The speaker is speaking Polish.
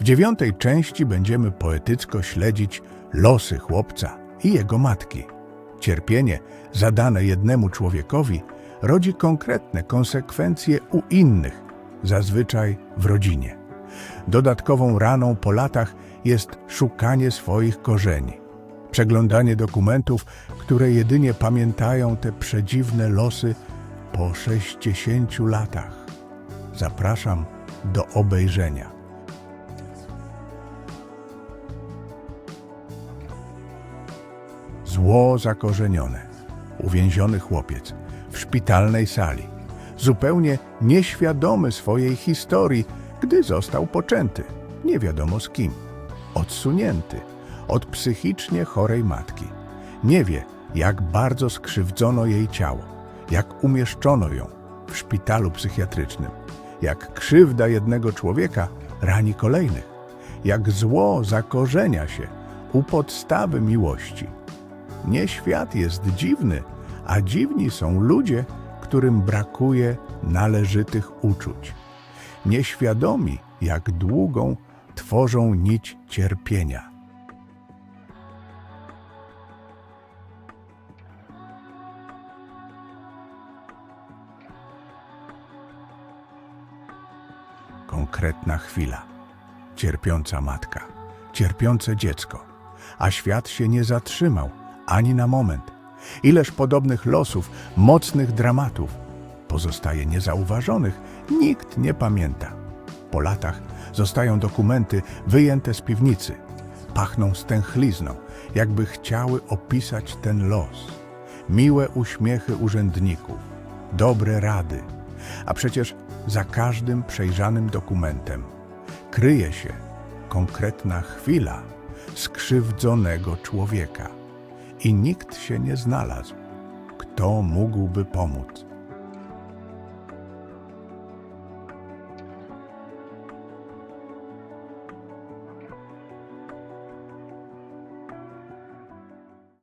W dziewiątej części będziemy poetycko śledzić losy chłopca i jego matki. Cierpienie zadane jednemu człowiekowi rodzi konkretne konsekwencje u innych, zazwyczaj w rodzinie. Dodatkową raną po latach jest szukanie swoich korzeni, przeglądanie dokumentów, które jedynie pamiętają te przedziwne losy po 60 latach. Zapraszam do obejrzenia. Zło zakorzenione. Uwięziony chłopiec w szpitalnej sali, zupełnie nieświadomy swojej historii, gdy został poczęty, nie wiadomo z kim, odsunięty od psychicznie chorej matki. Nie wie, jak bardzo skrzywdzono jej ciało, jak umieszczono ją w szpitalu psychiatrycznym, jak krzywda jednego człowieka rani kolejnych, jak zło zakorzenia się u podstawy miłości. Nie świat jest dziwny, a dziwni są ludzie, którym brakuje należytych uczuć. Nieświadomi, jak długą tworzą nić cierpienia. Konkretna chwila. Cierpiąca matka, cierpiące dziecko, a świat się nie zatrzymał ani na moment. Ileż podobnych losów, mocnych dramatów pozostaje niezauważonych, nikt nie pamięta. Po latach zostają dokumenty wyjęte z piwnicy. Pachną stęchlizną, jakby chciały opisać ten los. Miłe uśmiechy urzędników, dobre rady. A przecież za każdym przejrzanym dokumentem kryje się konkretna chwila skrzywdzonego człowieka. I nikt się nie znalazł, kto mógłby pomóc.